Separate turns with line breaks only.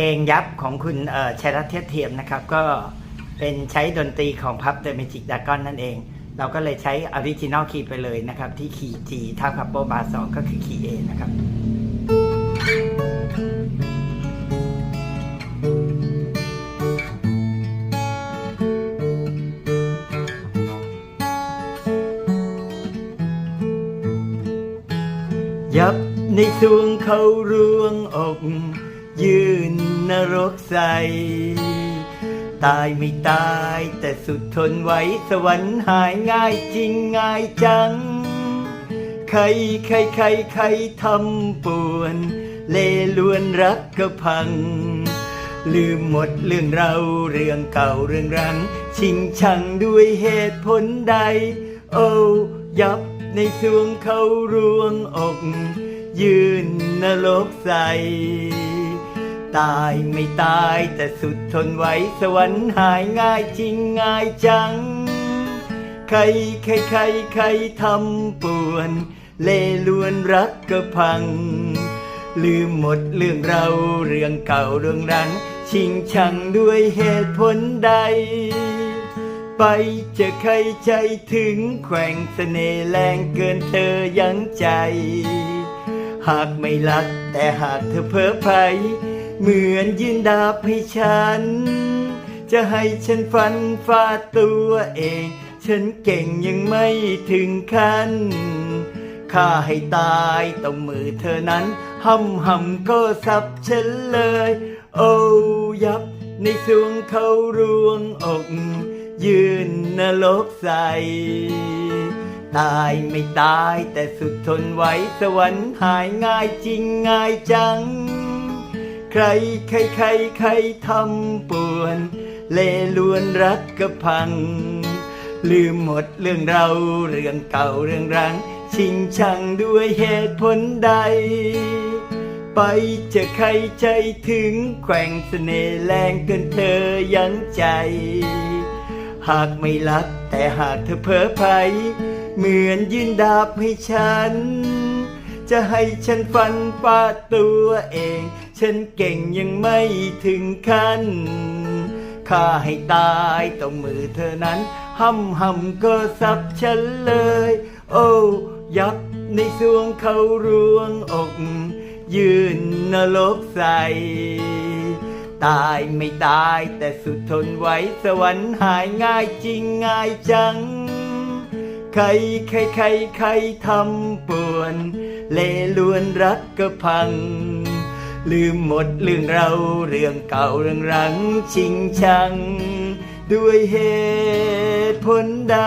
เพลงยับของคุณชัยรัตน์เทียเทียมนะครับ ก็เป็นใช้ดนตรีของพับเดอะเมจิกดากอนนั่นเอง เราก็เลยใช้ออริจินอลคีย์ไปเลยนะครับ ที่คีย์ G เท่ากับโบบาสองก็คือคีย์ A นะครับยับในสวงเขารวงอก ยืนนรกใส ตายไม่ตายแต่สุดทนไว้สวรรค์หายง่ายจริงง่ายจัง ใครใครใครใครทำป่วน เลลวนรักก็พัง ลืมหมดเรื่องเราเรื่องเก่าเรื่องรัง ชิงชังด้วยเหตุผลใด โอ้ยับในสวงเขารวงอก ยืนนรกใส ตายไม่ตายแต่สุดทนไว้สวรรค์หายง่ายจริงง่ายจัง ใครใครใครใครทำป่วน เลลวนรักก็พัง ลืมหมดเรื่องเราเรื่องเก่าเรื่องรัง ชิงชังด้วยเหตุผลใด ไปจะใครใจถึงแขวงเสน่ห์แรงเกินเธอยังใจ หากไม่รักแต่หากเธอเพ้อไพ เหมือนยืนดาบให้ฉัน จะให้ฉันฟันฟาดตัวเอง ฉันเก่งยังไม่ถึงขั้นข้าให้ตายต้องมือเธอนั้นห้ำห่ำก็สับฉันเลย โอ้ยับในสวงเขารวงอก ยืนนรกใสตายไม่ตายแต่สุดทนไว้สวรรค์หายง่ายจริงง่ายจัง ใครใครใครใครทำป่วน เลลวนรักก็พัง ลืมหมดเรื่องเราเรื่องเก่าเรื่องรัง ชิงชังด้วยเหตุผลใด ไปจะใครใจถึงแขวงเสน่ห์แรงเกินเธอยังใจ หากไม่รักแต่หากเธอเพ้อไพเหมือนยืนดาบให้ฉัน จะให้ฉันฟันฟาตัวเอง ฉันเก่งยังไม่ถึงขั้นข้าให้ตายต้องมือเธอนั้นห้ำห่ำก็สับฉันเลย โอ้ยับในสวงเขารวงอก ยืนนรกใสตายไม่ตายแต่สุดทนไว้สวรรค์หายง่ายจริงง่ายจัง ใครใครใครใครทำป่วน เลลวนรักก็พัง ลืมหมดเรื่องเราเรื่องเก่าเรื่องรังชิงชัง ด้วยเหตุผลใด